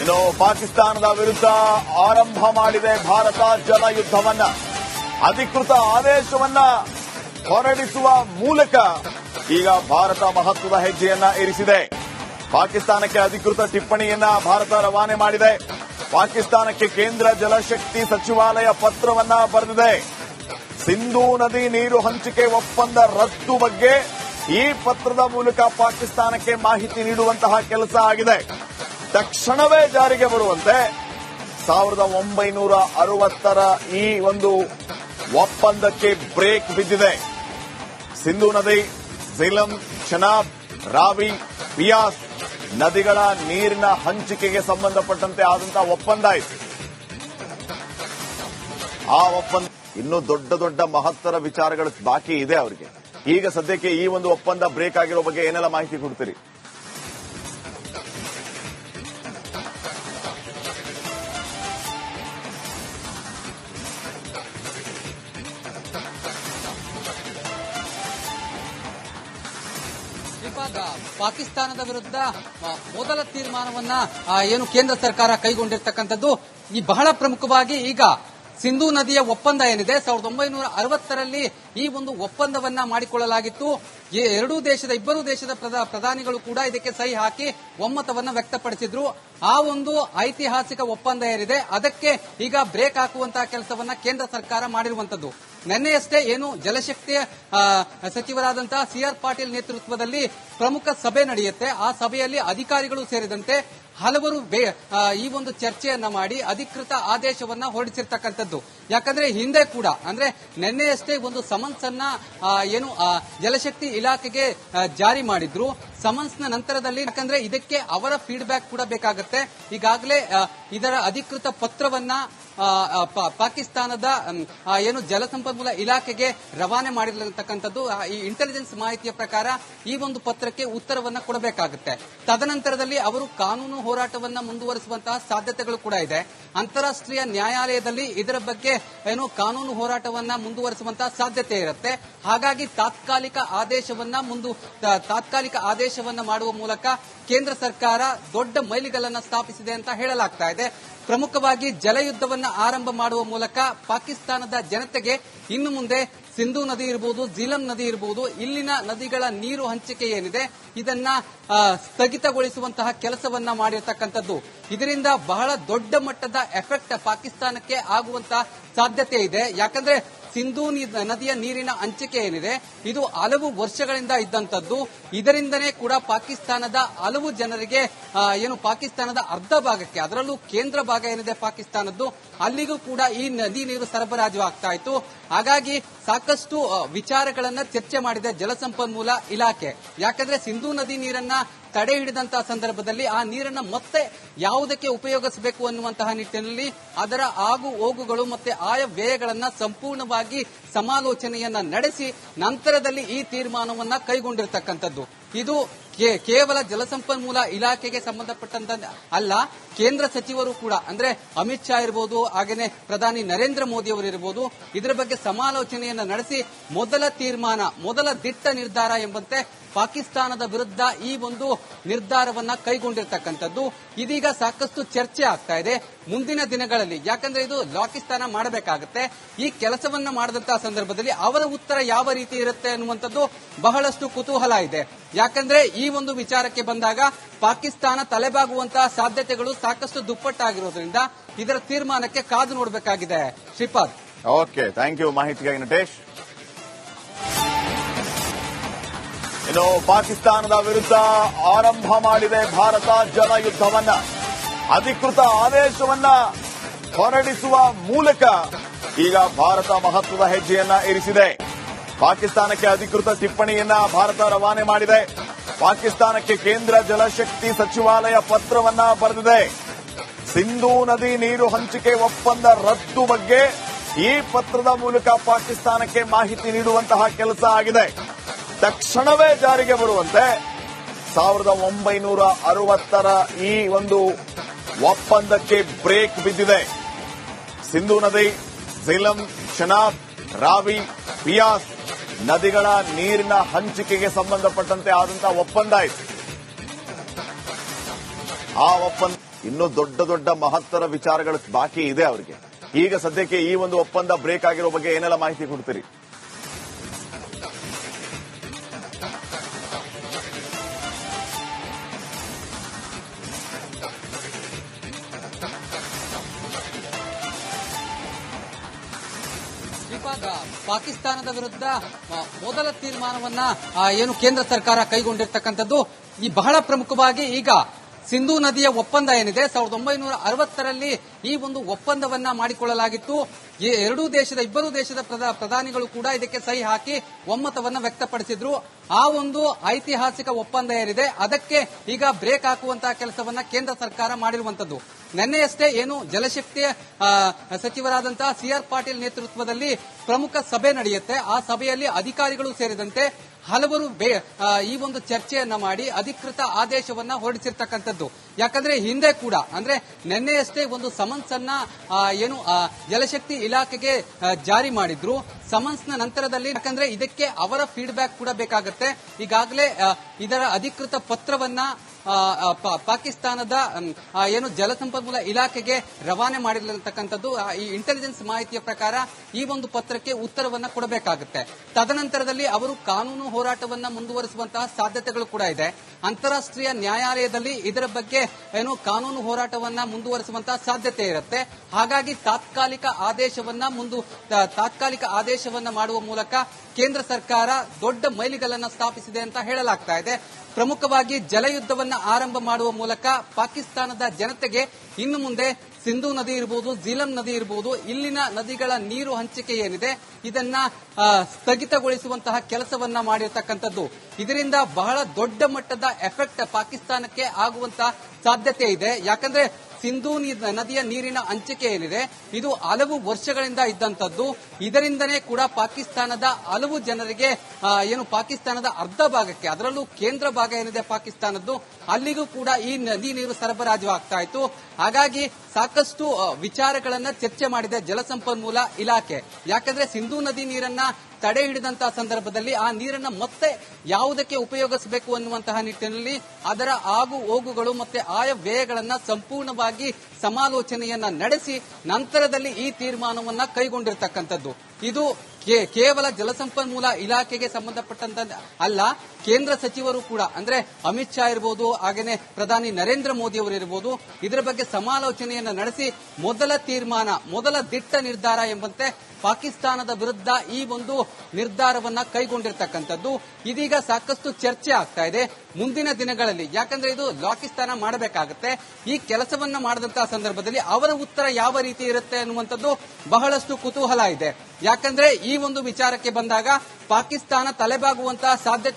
ಇನ್ನು ಪಾಕಿಸ್ತಾನದ ವಿರುದ್ಧ ಆರಂಭ ಮಾಡಿದೆ ಭಾರತ ಜಲ ಯುದ್ಧವನ್ನ ಅಧಿಕೃತ ಆದೇಶವನ್ನ ಹೊರಡಿಸುವ ಮೂಲಕ ಈಗ ಭಾರತ ಮಹತ್ವದ ಹೆಜ್ಜೆಯನ್ನ ಇರಿಸಿದೆ. ಪಾಕಿಸ್ತಾನಕ್ಕೆ ಅಧಿಕೃತ ಟಿಪ್ಪಣಿಯನ್ನ ಭಾರತ ರವಾನೆ ಮಾಡಿದೆ. ಪಾಕಿಸ್ತಾನಕ್ಕೆ ಕೇಂದ್ರ ಜಲಶಕ್ತಿ ಸಚಿವಾಲಯ ಪತ್ರವನ್ನ ಬರೆದಿದೆ. ಸಿಂಧೂ ನದಿ ನೀರು ಹಂಚಿಕೆ ಒಪ್ಪಂದ ರದ್ದು ಬಗ್ಗೆ ಈ ಪತ್ರದ ಮೂಲಕ ಪಾಕಿಸ್ತಾನಕ್ಕೆ ಮಾಹಿತಿ ನೀಡುವಂತಹ ಕೆಲಸ ಆಗಿದೆ. ತಕ್ಷಣವೇ ಜಾರಿಗೆ ಬರುವಂತೆ ಸಾವಿರದ ಒಂಬೈನೂರ ಅರವತ್ತರ ಈ ಒಂದು ಒಪ್ಪಂದಕ್ಕೆ ಬ್ರೇಕ್ ಬಿದ್ದಿದೆ. ಸಿಂಧೂ ನದಿ, ಝೀಲಂ ಚನಾಬ್ ರಾವಿ, ಪಿಯಾಸ್ ನದಿಗಳ ನೀರಿನ ಹಂಚಿಕೆಗೆ ಸಂಬಂಧಪಟ್ಟಂತೆ ಆದಂತಹ ಒಪ್ಪಂದ ಆಯಿತು. ಆ ಒಪ್ಪಂದ ಇನ್ನೂ ದೊಡ್ಡ ದೊಡ್ಡ ಮಹತ್ತರ ವಿಚಾರಗಳು ಬಾಕಿ ಇದೆ ಅವರಿಗೆ. ಈಗ ಸದ್ಯಕ್ಕೆ ಈ ಒಂದು ಒಪ್ಪಂದ ಬ್ರೇಕ್ ಆಗಿರೋ ಬಗ್ಗೆ ಏನೆಲ್ಲ ಮಾಹಿತಿ ಕೊಡ್ತೀರಿ? ಪಾಕಿಸ್ತಾನದ ವಿರುದ್ಧ ಮೊದಲ ತೀರ್ಮಾನವನ್ನ ಏನು ಕೇಂದ್ರ ಸರ್ಕಾರ ಕೈಗೊಂಡಿರ್ತಕ್ಕಂಥದ್ದು, ಈ ಬಹಳ ಪ್ರಮುಖವಾಗಿ ಈಗ ಸಿಂಧೂ ನದಿಯ ಒಪ್ಪಂದ ಏನಿದೆ, ಸಾವಿರದ ಒಂಬೈನೂರ ಅರವತ್ತರಲ್ಲಿ ಈ ಒಂದು ಒಪ್ಪಂದವನ್ನ ಮಾಡಿಕೊಳ್ಳಲಾಗಿತ್ತು. ಎರಡೂ ದೇಶದ, ಇಬ್ಬರು ದೇಶದ ಪ್ರಧಾ- ಪ್ರಧಾನಿಗಳು ಕೂಡ ಇದಕ್ಕೆ ಸಹಿ ಹಾಕಿ ಒಮ್ಮತವನ್ನ ವ್ಯಕ್ತಪಡಿಸಿದ್ರು. ಆ ಒಂದು ಐತಿಹಾಸಿಕ ಒಪ್ಪಂದ ಏನಿದೆ, ಅದಕ್ಕೆ ಈಗ ಬ್ರೇಕ್ ಹಾಕುವಂತಹ ಕೆಲಸವನ್ನ ಕೇಂದ್ರ ಸರ್ಕಾರ ಮಾಡಿರುವಂತದ್ದು ನಿನ್ನೆಯಷ್ಟೇ ಏನು ಜಲಶಕ್ತಿಯ ಸಚಿವರಾದಂತಹ ಸಿ ಆರ್ ಪಾಟೀಲ್ ನೇತೃತ್ವದಲ್ಲಿ ಪ್ರಮುಖ ಸಭೆ ನಡೆಯುತ್ತೆ. ಆ ಸಭೆಯಲ್ಲಿ ಅಧಿಕಾರಿಗಳು ಸೇರಿದಂತೆ ಹಲವರು ಈ ಒಂದು ಚರ್ಚೆಯನ್ನ ಮಾಡಿ ಅಧಿಕೃತ ಆದೇಶವನ್ನ ಹೊರಡಿಸಿರ್ತಕ್ಕಂಥದ್ದು. ಯಾಕಂದ್ರೆ ಹಿಂದೆ ಕೂಡ, ಅಂದ್ರೆ ನಿನ್ನೆಯಷ್ಟೇ ಒಂದು ಸಮನ್ಸ್ ಅನ್ನ ಏನು ಜಲಶಕ್ತಿ ಇಲಾಖೆಗೆ ಜಾರಿ ಮಾಡಿದ್ರು. ಸಮನ್ಸ್ನ ನಂತರದಲ್ಲಿ ಯಾಕಂದ್ರೆ ಇದಕ್ಕೆ ಅವರ ಫೀಡ್ಬ್ಯಾಕ್ ಕೂಡ ಬೇಕಾಗುತ್ತೆ. ಈಗಾಗಲೇ ಇದರ ಅಧಿಕೃತ ಪತ್ರವನ್ನ ಪಾಕಿಸ್ತಾನದ ಏನು ಜಲಸಂಪನ್ಮೂಲ ಇಲಾಖೆಗೆ ರವಾನೆ ಮಾಡಿರತಕ್ಕಂಥದ್ದು ಈ ಇಂಟೆಲಿಜೆನ್ಸ್ ಮಾಹಿತಿಯ ಪ್ರಕಾರ ಈ ಒಂದು ಪತ್ರಕ್ಕೆ ಉತ್ತರವನ್ನ ಕೊಡಬೇಕಾಗುತ್ತೆ. ತದನಂತರದಲ್ಲಿ ಅವರು ಕಾನೂನು ಹೋರಾಟವನ್ನ ಮುಂದುವರಿಸುವಂತಹ ಸಾಧ್ಯತೆಗಳು ಕೂಡ ಇದೆ. ಅಂತಾರಾಷ್ಟ್ರೀಯ ನ್ಯಾಯಾಲಯದಲ್ಲಿ ಇದರ ಬಗ್ಗೆ ಏನು ಕಾನೂನು ಹೋರಾಟವನ್ನ ಮುಂದುವರಿಸುವಂತಹ ಸಾಧ್ಯತೆ ಇರುತ್ತೆ. ಹಾಗಾಗಿ ತಾತ್ಕಾಲಿಕ ಆದೇಶವನ್ನ ಮುಂದು ತಾತ್ಕಾಲಿಕ ತಾತ್ಕಾಲಿಕ ಆದೇಶವನ್ನ ಮಾಡುವ ಮೂಲಕ ಕೇಂದ್ರ ಸರ್ಕಾರ ದೊಡ್ಡ ಮೈಲಿಗಲ್ಲನ್ನು ಸ್ಥಾಪಿಸಿದೆ ಅಂತ ಹೇಳಲಾಗ್ತಾ ಇದೆ. ಪ್ರಮುಖವಾಗಿ ಜಲಯುದ್ಧವನ್ನ ಆರಂಭ ಮಾಡುವ ಮೂಲಕ ಪಾಕಿಸ್ತಾನದ ಜನತೆಗೆ ಇನ್ನು ಮುಂದೆ ಸಿಂಧೂ ನದಿ ಇರಬಹುದು ಝೀಲಂ ನದಿ ಇರಬಹುದು ಇಲ್ಲಿನ ನದಿಗಳ ನೀರು ಹಂಚಿಕೆ ಏನಿದೆ, ಇದನ್ನ ಸ್ಥಗಿತಗೊಳಿಸುವಂತಹ ಕೆಲಸವನ್ನ ಮಾಡಿರ್ತಕ್ಕಂಥದ್ದು. ಇದರಿಂದ ಬಹಳ ದೊಡ್ಡ ಮಟ್ಟದ ಎಫೆಕ್ಟ್ ಪಾಕಿಸ್ತಾನಕ್ಕೆ ಆಗುವಂತಹ ಸಾಧ್ಯತೆ ಇದೆ. ಯಾಕಂದ್ರೆ ಸಿಂಧೂ ನದಿಯ ನೀರಿನ ಹಂಚಿಕೆ ಏನಿದೆ, ಇದು ಹಲವು ವರ್ಷಗಳಿಂದ ಇದ್ದಂಥದ್ದು. ಇದರಿಂದನೇ ಕೂಡ ಪಾಕಿಸ್ತಾನದ ಹಲವು ಜನರಿಗೆ ಏನು ಪಾಕಿಸ್ತಾನದ ಅರ್ಧ ಭಾಗಕ್ಕೆ, ಅದರಲ್ಲೂ ಕೇಂದ್ರ ಭಾಗ ಏನಿದೆ ಪಾಕಿಸ್ತಾನದ್ದು, ಅಲ್ಲಿಗೂ ಕೂಡ ಈ ನದಿ ನೀರು ಸರಬರಾಜು ಆಗ್ತಾ ಇತ್ತು. ಹಾಗಾಗಿ ಸಾಕಷ್ಟು ವಿಚಾರಗಳನ್ನ ಚರ್ಚೆ ಮಾಡಿದೆ ಜಲಸಂಪನ್ಮೂಲ ಇಲಾಖೆ. ಯಾಕಂದ್ರೆ ಸಿಂಧೂ ನದಿ ನೀರನ್ನ ತಡೆ ಹಿಡಿದಂತಹ ಸಂದರ್ಭದಲ್ಲಿ ಆ ನೀರನ್ನು ಮತ್ತೆ ಯಾವುದಕ್ಕೆ ಉಪಯೋಗಿಸಬೇಕು ಅನ್ನುವಂತಹ ನಿಟ್ಟಿನಲ್ಲಿ ಅದರ ಆಗು ಹೋಗುಗಳು ಮತ್ತೆ ಆಯ ವ್ಯಯಗಳನ್ನ ಸಂಪೂರ್ಣವಾಗಿ ಸಮಾಲೋಚನೆಯನ್ನ ನಡೆಸಿ ನಂತರದಲ್ಲಿ ಈ ತೀರ್ಮಾನವನ್ನ ಕೈಗೊಂಡಿರತಕ್ಕಂಥದ್ದು. ಇದು ಕೇವಲ ಜಲಸಂಪನ್ಮೂಲ ಇಲಾಖೆಗೆ ಸಂಬಂಧಪಟ್ಟಂತ ಅಲ್ಲ, ಕೇಂದ್ರ ಸಚಿವರು ಕೂಡ, ಅಂದ್ರೆ ಅಮಿತ್ ಶಾ ಇರಬಹುದು ಹಾಗೇನೆ ಪ್ರಧಾನಿ ನರೇಂದ್ರ ಮೋದಿ ಅವರು ಇರಬಹುದು ಇದರ ಬಗ್ಗೆ ಸಮಾಲೋಚನೆಯನ್ನು ನಡೆಸಿ ಮೊದಲ ತೀರ್ಮಾನ, ಮೊದಲ ದಿಟ್ಟ ನಿರ್ಧಾರ ಎಂಬಂತೆ ಪಾಕಿಸ್ತಾನದ ವಿರುದ್ಧ ಈ ಒಂದು ನಿರ್ಧಾರವನ್ನ ಕೈಗೊಂಡಿರ್ತಕ್ಕಂಥದ್ದು. ಇದೀಗ ಸಾಕಷ್ಟು ಚರ್ಚೆ ಆಗ್ತಾ ಇದೆ ಮುಂದಿನ ದಿನಗಳಲ್ಲಿ. ಯಾಕಂದ್ರೆ ಇದು ಪಾಕಿಸ್ತಾನ ಮಾಡಬೇಕಾಗುತ್ತೆ. ಈ ಕೆಲಸವನ್ನ ಮಾಡಿದಂತಹ ಸಂದರ್ಭದಲ್ಲಿ ಅವರ ಉತ್ತರ ಯಾವ ರೀತಿ ಇರುತ್ತೆ ಅನ್ನುವಂಥದ್ದು ಬಹಳಷ್ಟು ಕುತೂಹಲ ಇದೆ. ಯಾಕಂದ್ರೆ ಈ ಒಂದು ವಿಚಾರಕ್ಕೆ ಬಂದಾಗ ಪಾಕಿಸ್ತಾನ ತಲೆಬಾಗುವಂತಹ ಸಾಧ್ಯತೆಗಳು ಸಾಕಷ್ಟು ದುಪ್ಪಟ್ಟಾಗಿರೋದ್ರಿಂದ ಇದರ ತೀರ್ಮಾನಕ್ಕೆ ಕಾದು ನೋಡಬೇಕಾಗಿದೆ. ಶ್ರೀಪಾದ್. ಓಕೆ ಥ್ಯಾಂಕ್ ಯು ಮಾಹಿತಿಗಾಗಿ ನಟೇಶ್. ಇನ್ನು ಪಾಕಿಸ್ತಾನದ ವಿರುದ್ಧ ಆರಂಭ ಮಾಡಿದೆ ಭಾರತ ಜಲ ಯುದ್ಧವನ್ನ ಅಧಿಕೃತ ಆದೇಶವನ್ನ ಹೊರಡಿಸುವ ಮೂಲಕ ಈಗ ಭಾರತ ಮಹತ್ವದ ಹೆಜ್ಜೆಯನ್ನ ಇರಿಸಿದೆ. ಪಾಕಿಸ್ತಾನಕ್ಕೆ ಅಧಿಕೃತ ಟಿಪ್ಪಣಿಯನ್ನ ಭಾರತ ರವಾನೆ ಮಾಡಿದೆ. ಪಾಕಿಸ್ತಾನಕ್ಕೆ ಕೇಂದ್ರ ಜಲಶಕ್ತಿ ಸಚಿವಾಲಯ ಪತ್ರವನ್ನ ಬರೆದಿದೆ. ಸಿಂಧೂ ನದಿ ನೀರು ಹಂಚಿಕೆ ಒಪ್ಪಂದ ರದ್ದು ಬಗ್ಗೆ ಈ ಪತ್ರದ ಮೂಲಕ ಪಾಕಿಸ್ತಾನಕ್ಕೆ ಮಾಹಿತಿ ನೀಡುವಂತಹ ಕೆಲಸ ಆಗಿದೆ. ತಕ್ಷಣವೇ ಜಾರಿಗೆ ಬರುವಂತೆ ಸಾವಿರದ ಒಂಬೈನೂರ ಅರವತ್ತರ ಈ ಒಂದು ಒಪ್ಪಂದಕ್ಕೆ ಬ್ರೇಕ್ ಬಿದ್ದಿದೆ. ಸಿಂಧೂ ನದಿ, ಝೀಲಂ ಶನಾಬ್ ರಾವಿ ಬಿಯಾಸ್ ನದಿಗಳ ನೀರಿನ ಹಂಚಿಕೆಗೆ ಸಂಬಂಧಪಟ್ಟಂತೆ ಆದಂತಹ ಒಪ್ಪಂದ ಆಯಿತು. ಆ ಒಪ್ಪಂದ ಇನ್ನೂ ದೊಡ್ಡ ದೊಡ್ಡ ಮಹತ್ತರ ವಿಚಾರಗಳು ಬಾಕಿ ಇದೆ ಅವರಿಗೆ. ಈಗ ಸದ್ಯಕ್ಕೆ ಈ ಒಂದು ಒಪ್ಪಂದ ಬ್ರೇಕ್ ಆಗಿರೋ ಬಗ್ಗೆ ಏನೆಲ್ಲ ಮಾಹಿತಿ ಕೊಡ್ತೀರಿ? ಪಾಕಿಸ್ತಾನದ ವಿರುದ್ಧ ಮೊದಲ ತೀರ್ಮಾನವನ್ನ ಏನು ಕೇಂದ್ರ ಸರ್ಕಾರ ಕೈಗೊಂಡಿರ್ತಕ್ಕಂಥದ್ದು, ಈ ಬಹಳ ಪ್ರಮುಖವಾಗಿ ಈಗ ಸಿಂಧೂ ನದಿಯ ಒಪ್ಪಂದ ಏನಿದೆ, ಸಾವಿರದ ಒಂಬೈನೂರ ಅರವತ್ತರಲ್ಲಿ ಈ ಒಂದು ಒಪ್ಪಂದವನ್ನ ಮಾಡಿಕೊಳ್ಳಲಾಗಿತ್ತು. ಎರಡೂ ದೇಶದ, ಇಬ್ಬರು ದೇಶದ ಪ್ರಧ- ಪ್ರಧಾನಿಗಳು ಕೂಡ ಇದಕ್ಕೆ ಸಹಿ ಹಾಕಿ ಒಮ್ಮತವನ್ನ ವ್ಯಕ್ತಪಡಿಸಿದ್ರು. ಆ ಒಂದು ಐತಿಹಾಸಿಕ ಒಪ್ಪಂದ ಏನಿದೆ, ಅದಕ್ಕೆ ಈಗ ಬ್ರೇಕ್ ಹಾಕುವಂತಹ ಕೆಲಸವನ್ನ ಕೇಂದ್ರ ಸರ್ಕಾರ ಮಾಡಿರುವಂತದ್ದು ನಿನ್ನೆಯಷ್ಟೇ ಏನು ಜಲಶಕ್ತಿ ಸಚಿವರಾದಂತಹ ಸಿ ಆರ್ ಪಾಟೀಲ್ ನೇತೃತ್ವದಲ್ಲಿ ಪ್ರಮುಖ ಸಭೆ ನಡೆಯುತ್ತೆ. ಆ ಸಭೆಯಲ್ಲಿ ಅಧಿಕಾರಿಗಳು ಸೇರಿದಂತೆ ಹಲವರು ಈ ಒಂದು ಚರ್ಚೆಯನ್ನ ಮಾಡಿ ಅಧಿಕೃತ ಆದೇಶವನ್ನ ಹೊರಡಿಸಿರ್ತಕ್ಕಂಥದ್ದು. ಯಾಕಂದ್ರೆ ಹಿಂದೆ ಕೂಡ, ಅಂದ್ರೆ ನಿನ್ನೆಯಷ್ಟೇ ಒಂದು ಸಮನ್ಸ್ ಅನ್ನ ಏನು ಜಲಶಕ್ತಿ ಇಲಾಖೆಗೆ ಜಾರಿ ಮಾಡಿದ್ರು. ಸಮನ್ಸ್ನ ನಂತರದಲ್ಲಿ ಯಾಕಂದ್ರೆ ಇದಕ್ಕೆ ಅವರ ಫೀಡ್ಬ್ಯಾಕ್ ಕೂಡ ಬೇಕಾಗುತ್ತೆ. ಈಗಾಗಲೇ ಇದರ ಅಧಿಕೃತ ಪತ್ರವನ್ನ ಪಾಕಿಸ್ತಾನದ ಏನು ಜಲಸಂಪನ್ಮೂಲ ಇಲಾಖೆಗೆ ರವಾನೆ ಮಾಡಿರತಕ್ಕಂಥದ್ದು ಈ ಇಂಟೆಲಿಜೆನ್ಸ್ ಮಾಹಿತಿಯ ಪ್ರಕಾರ ಈ ಒಂದು ಪತ್ರಕ್ಕೆ ಉತ್ತರವನ್ನ ಕೊಡಬೇಕಾಗುತ್ತೆ. ತದನಂತರದಲ್ಲಿ ಅವರು ಕಾನೂನು ಹೋರಾಟವನ್ನ ಮುಂದುವರಿಸುವಂತಹ ಸಾಧ್ಯತೆಗಳು ಕೂಡ ಇದೆ. ಅಂತಾರಾಷ್ಟ್ರೀಯ ನ್ಯಾಯಾಲಯದಲ್ಲಿ ಇದರ ಬಗ್ಗೆ ಏನು ಕಾನೂನು ಹೋರಾಟವನ್ನ ಮುಂದುವರಿಸುವಂತಹ ಸಾಧ್ಯತೆ ಇರುತ್ತೆ. ಹಾಗಾಗಿ ತಾತ್ಕಾಲಿಕ ಆದೇಶವನ್ನ ಮುಂದು ತಾತ್ಕಾಲಿಕ ಆದೇಶವನ್ನ ಮಾಡುವ ಮೂಲಕ ಕೇಂದ್ರ ಸರ್ಕಾರ ದೊಡ್ಡ ಮೈಲಿಗಲ್ಲನ್ನು ಸ್ಥಾಪಿಸಿದೆ ಅಂತ ಹೇಳಲಾಗ್ತಾ ಇದೆ. ಪ್ರಮುಖವಾಗಿ ಜಲಯುದ್ಧವನ್ನು ಆರಂಭ ಮಾಡುವ ಮೂಲಕ ಪಾಕಿಸ್ತಾನದ ಜನತೆಗೆ ಇನ್ನು ಮುಂದೆ ಸಿಂಧೂ ನದಿ ಇರಬಹುದು ಝೀಲಂ ನದಿ ಇರಬಹುದು ಇಲ್ಲಿನ ನದಿಗಳ ನೀರು ಹಂಚಿಕೆ ಏನಿದೆ, ಇದನ್ನ ಸ್ಥಗಿತಗೊಳಿಸುವಂತಹ ಕೆಲಸವನ್ನ ಮಾಡಿರ್ತಕ್ಕಂಥದ್ದು. ಇದರಿಂದ ಬಹಳ ದೊಡ್ಡ ಮಟ್ಟದ ಎಫೆಕ್ಟ್ ಪಾಕಿಸ್ತಾನಕ್ಕೆ ಆಗುವಂತಹ ಸಾಧ್ಯತೆ ಇದೆ. ಯಾಕಂದ್ರೆ ಸಿಂಧೂ ನದಿಯ ನೀರಿನ ಹಂಚಿಕೆ ಏನಿದೆ, ಇದು ಹಲವು ವರ್ಷಗಳಿಂದ ಇದ್ದಂಥದ್ದು. ಇದರಿಂದನೇ ಕೂಡ ಪಾಕಿಸ್ತಾನದ ಹಲವು ಜನರಿಗೆ ಏನು ಪಾಕಿಸ್ತಾನದ ಅರ್ಧ ಭಾಗಕ್ಕೆ, ಅದರಲ್ಲೂ ಕೇಂದ್ರ ಭಾಗ ಏನಿದೆ ಪಾಕಿಸ್ತಾನದ್ದು, ಅಲ್ಲಿಗೂ ಕೂಡ ಈ ನದಿ ನೀರು ಸರಬರಾಜು ಆಗ್ತಾ ಇತ್ತು. ಹಾಗಾಗಿ ಸಾಕಷ್ಟು ವಿಚಾರಗಳನ್ನ ಚರ್ಚೆ ಮಾಡಿದೆ ಜಲಸಂಪನ್ಮೂಲ ಇಲಾಖೆ. ಯಾಕಂದ್ರೆ ಸಿಂಧೂ ನದಿ ನೀರನ್ನ ತಡೆ ಹಿಡಿದಂತಹ ಸಂದರ್ಭದಲ್ಲಿ ಆ ನೀರನ್ನ ಮತ್ತೆ ಯಾವುದಕ್ಕೆ ಉಪಯೋಗಿಸಬೇಕು ಅನ್ನುವಂತಹ ನಿಟ್ಟಿನಲ್ಲಿ ಅದರ ಆಗು ಹೋಗುಗಳು ಮತ್ತೆ ಆಯ ವ್ಯಯಗಳನ್ನ ಸಂಪೂರ್ಣವಾಗಿ ಸಮಾಲೋಚನೆಯನ್ನ ನಡೆಸಿ ನಂತರದಲ್ಲಿ ಈ ತೀರ್ಮಾನವನ್ನ ಕೈಗೊಂಡಿರ್ತಕ್ಕಂಥದ್ದು. ಇದು ಕೇವಲ ಜಲಸಂಪನ್ಮೂಲ ಇಲಾಖೆಗೆ ಸಂಬಂಧಪಟ್ಟಂತ ಅಲ್ಲ, ಕೇಂದ್ರ ಸಚಿವರು ಕೂಡ, ಅಂದ್ರೆ ಅಮಿತ್ ಶಾ ಇರಬಹುದು ಹಾಗೇನೆ ಪ್ರಧಾನಿ ನರೇಂದ್ರ ಮೋದಿ ಅವರು ಇರಬಹುದು ಇದರ ಬಗ್ಗೆ ಸಮಾಲೋಚನೆಯನ್ನು ನಡೆಸಿ ಮೊದಲ ತೀರ್ಮಾನ, ಮೊದಲ ದಿಟ್ಟ ನಿರ್ಧಾರ ಎಂಬಂತೆ ಪಾಕಿಸ್ತಾನದ ವಿರುದ್ಧ ಈ ಒಂದು ನಿರ್ಧಾರವನ್ನ ಕೈಗೊಂಡಿರ್ತಕ್ಕಂಥದ್ದು. ಇದೀಗ ಸಾಕಷ್ಟು ಚರ್ಚೆ ಆಗ್ತಾ ಇದೆ. ಮುಂದಿನ ದಿನಗಳಲ್ಲಿ, ಯಾಕಂದ್ರೆ ಇದು ಪಾಕಿಸ್ತಾನ ಮಾಡಬೇಕಾಗುತ್ತೆ. ಈ ಕೆಲಸವನ್ನ ಮಾಡಿದಂತಹ ಸಂದರ್ಭದಲ್ಲಿ ಅವರ ಉತ್ತರ ಯಾವ ರೀತಿ ಇರುತ್ತೆ ಅನ್ನುವಂಥದ್ದು ಬಹಳಷ್ಟು ಕುತೂಹಲ ಇದೆ. ಯಾಕಂದ್ರೆ ಈ ಒಂದು ವಿಚಾರಕ್ಕೆ ಬಂದಾಗ ಪಾಕಿಸ್ತಾನ ತಲೆಬಾಗುವಂತಹ ಸಾಧ್ಯತೆ